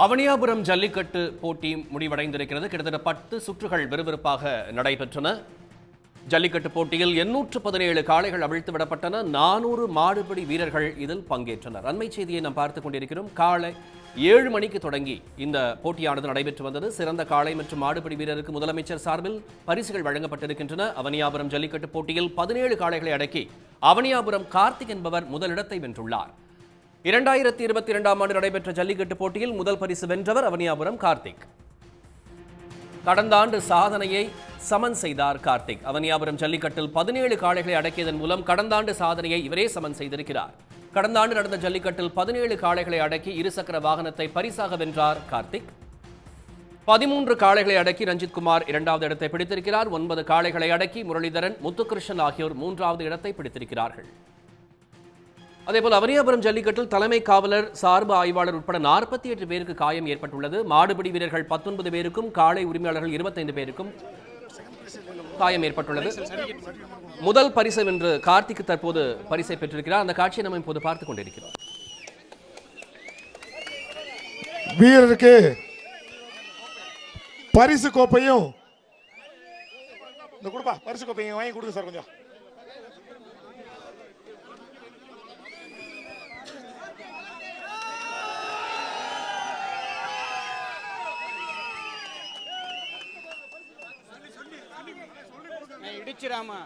அவனியாபுரம் ஜல்லிக்கட்டு போட்டி முடிவடைந்திருக்கிறது. கிட்டத்தட்ட பத்து சுற்றுகள் விறுவிறுப்பாக நடைபெற்றன. ஜல்லிக்கட்டு போட்டியில் எண்ணூற்று பதினேழு காளைகள் அவிழ்த்து விடப்பட்டன. நானூறு மாடுபிடி வீரர்கள் இதில் பங்கேற்றனர். அண்மை செய்தியை நாம் பார்த்துக் கொண்டிருக்கிறோம். காலை ஏழு மணிக்கு தொடங்கி இந்த போட்டியானது நடைபெற்று வந்தது. சிறந்த காளை மற்றும் மாடுபிடி வீரருக்கு முதலமைச்சர் சார்பில் பரிசுகள் வழங்கப்பட்டிருக்கின்றன. அவனியாபுரம் ஜல்லிக்கட்டு போட்டியில் பதினேழு காளைகளை அடக்கி அவனியாபுரம் கார்த்திக் என்பவர் முதலிடத்தை வென்றுள்ளார். இரண்டாயிரத்தி இருபத்தி இரண்டாம் ஆண்டு நடைபெற்ற ஜல்லிக்கட்டு போட்டியில் முதல் பரிசு வென்றவர் அவனியாபுரம் கார்த்திக். கடந்த ஆண்டு சாதனையை சமன் செய்தார் கார்த்திக். அவனியாபுரம் ஜல்லிக்கட்டில் பதினேழு காளைகளை அடக்கியதன் மூலம் கடந்த ஆண்டு சாதனையை இவரே சமன் செய்திருக்கிறார். கடந்த ஆண்டு நடந்த ஜல்லிக்கட்டில் பதினேழு காளைகளை அடக்கி இருசக்கர வாகனத்தை பரிசாக வென்றார் கார்த்திக். பதிமூன்று காளைகளை அடக்கி ரஞ்சித் குமார் இரண்டாவது இடத்தை பிடித்திருக்கிறார். ஒன்பது காளைகளை அடக்கி முரளிதரன் முத்துகிருஷ்ணன் ஆகியோர் மூன்றாவது இடத்தை பிடித்திருக்கிறார்கள். அதேபோல் அவனியாபுரம் ஜல்லிக்கட்டில் தலைமை காவலர் சார்பு ஆய்வாளர் உட்பட நாற்பத்தி எட்டு பேருக்கு காயம் ஏற்பட்டுள்ளது. மாடுபிடி வீரர்கள் பத்தொன்பது பேருக்கும் காளை உரிமையாளர்கள் இருபத்தைந்து பேருக்கும் காயம் ஏற்பட்டுள்ளது. முதல் பரிசு வென்று கார்த்திக் தற்போது பரிசை பெற்றிருக்கிறார். அந்த காட்சியை நம்ம இப்போது பார்த்துக் கொண்டிருக்கிறோம். வீரருக்கு பரிசு கோப்பையும் இந்த கொடுப்பா பரிசு கோப்பையும் வாங்கி கொடுங்க சார் கொஞ்சம். இடிச்சிராமா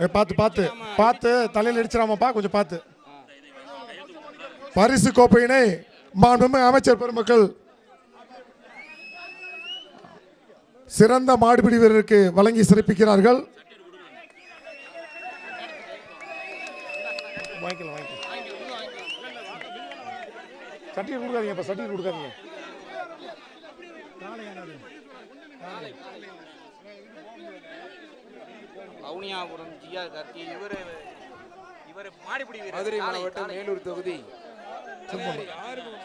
ஏ, பார்த்து பார்த்து பார்த்து தலையில் அடிச்சிடாமப்பா கொஞ்சம் பார்த்து பரிசு கோப்பையினை மாண்புமிகு அமைச்சர் பெருமக்கள் சிறந்த மாடுபிடி வீரருக்கு வழங்கி சிறப்பிக்கிறார்கள். வாங்கிக்கலாம் வாங்கிக்கலாம். சட்டியில் கொடுக்காதீங்க சட்டியில் கொடுக்காதீங்க. வவுனியாபுரம் ஜிஆ கார்த்தி இவர் இவர் மாடிப்பிடி வீரர் மதுரை மாவட்டம். மேலூர் தொகுதி.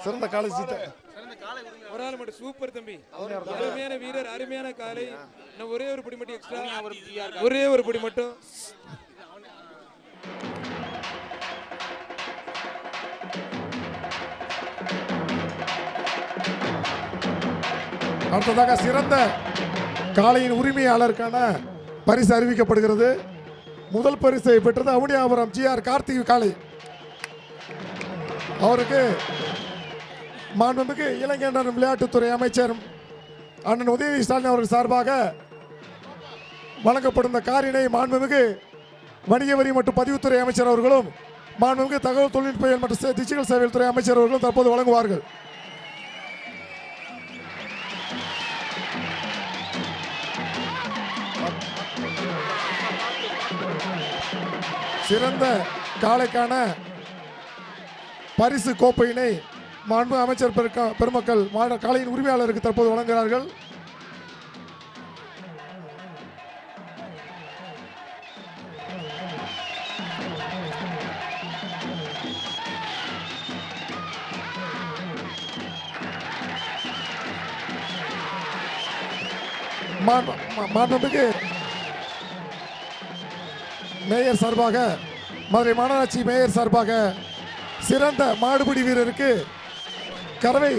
சிறந்த காலை சீத்தை. ஒரு ஆள் மட்டும் சூப்பர் தம்பி. அருமையான வீரர் அருமையான காலை. ஒரே ஒரு பிடி மட்டும் எக்ஸ்ட்ரா ஜிஆர் ஒரே ஒரு பிடி மட்டும். அடுத்ததாக சிறந்த காளையின் உரிமையாளருக்கான பரிசு அறிவிக்கப்படுகிறது. முதல் பரிசை பெற்றது அவனியாபுரம் ஜிஆர் கார்த்திக் காளை. அவருக்கு மாண்புமிகு இளைஞர் விளையாட்டுத்துறை அமைச்சர் அண்ணன் உதயநிதி ஸ்டாலின் அவர்கள் சார்பாக வழங்கப்படும் இந்த காரினை மாண்புமிகு வணிக வரி மற்றும் பதிவுத்துறை அமைச்சர் அவர்களும் மாண்புமிகு தகவல் தொழில்நுட்பவியல் மற்றும் டிஜிட்டல் சேவைகள் துறை அமைச்சர் அவர்களும் தற்போது வழங்குவார்கள். சிறந்த காலைக்கான பரிசு கோப்பையினை மாண்பு அமைச்சர் பெருமக்கள் மாநில காலையின் உரிமையாளருக்கு தற்போது வழங்குகிறார்கள். மா- மாண்புமிகு மேயர் சார்பாக மதுரை மாநகராட்சி மேயர் சார்பாக சிறந்த மாடுபிடி வீரருக்கு கறவை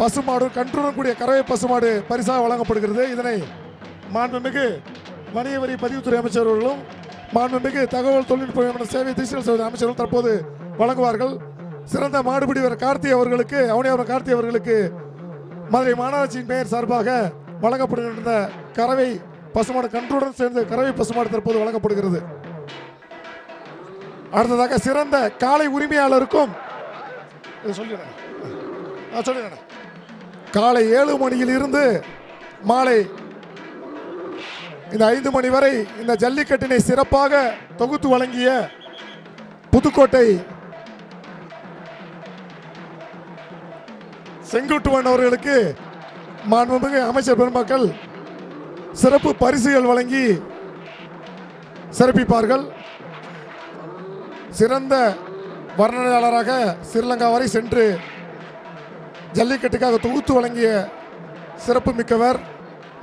பசுமாடு கன்றுடன் கூடிய கறவை பசுமாடு பரிசாக வழங்கப்படுகிறது. இதனை மாண்புமிகு வணிக வரி பதிவுத்துறை அமைச்சர்களும் மாண்புமிகு தகவல் தொழில்நுட்ப சேவை டிஜிட்டல் சேவை அமைச்சரும் தற்போது வழங்குவார்கள். சிறந்த மாடுபிடி வீரர் கார்த்தி அவர்களுக்கு அவனியாபுரம் கார்த்தி அவர்களுக்கு மதுரை மாநகராட்சியின் மேயர் சார்பாக வழங்கப்படுகின்ற கறவை பசுமாடு கன்றுடன் சேர்ந்து கறவை பசுமாடு தற்போது வழங்கப்படுகிறது. அடுத்ததாக சிறந்த காலை உரிமையாளருக்கும் சொல்லிடுறேன். சொல்லிடுறேன். காலை ஏழு மணியில் இருந்து மாலை இந்த ஐந்து மணி வரை இந்த ஜல்லிக்கட்டினை சிறப்பாக தொகுத்து வழங்கிய புதுக்கோட்டை செங்குட்டுவன் அவர்களுக்கு மாண்புமிகு அமைச்சர் பெருமக்கள் சிறப்பு பரிசுகள் வழங்கி சிறப்பிப்பார்கள். சிறந்த வர்ணனையாளராக ஸ்ரீலங்கா வரை சென்று ஜல்லிக்கட்டுக்காக தொகுத்து வழங்கிய சிறப்பு மிக்கவர்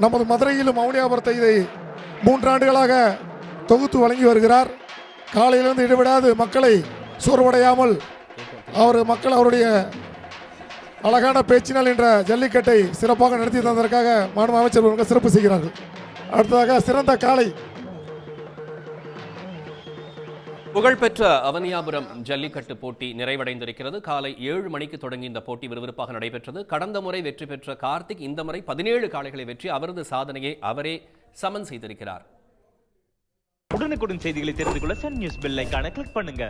நமது மதுரையிலும் மௌனியாபுரத்தை இதை மூன்றாண்டுகளாக தொகுத்து வழங்கி வருகிறார். காலையிலிருந்து இடைவிடாது மக்களை சோர்வடையாமல் அவர் மக்கள் அவருடைய அழகான பேச்சினால் என்ற ஜல்லிக்கட்டை சிறப்பாக நடத்தி தந்ததற்காக மாநில அமைச்சர் சிறப்பு செய்கிறார்கள். அடுத்ததாக சிறந்த காளை புகழ்பெற்ற அவனியாபுரம் ஜல்லிக்கட்டு போட்டி நிறைவடைந்திருக்கிறது. காலை ஏழு மணிக்கு தொடங்கி இந்த போட்டி விறுவிறுப்பாக நடைபெற்றது. கடந்த முறை வெற்றி பெற்ற கார்த்திக் இந்த முறை பதினேழு காளைகளை வெற்றி அவரது சாதனையை அவரே சமன் செய்திருக்கிறார். உடனுக்குடன் செய்திகளை தெரிந்து கொள்ள சன் நியூஸ் பெல்லைக்கான கிளிக் பண்ணுங்க.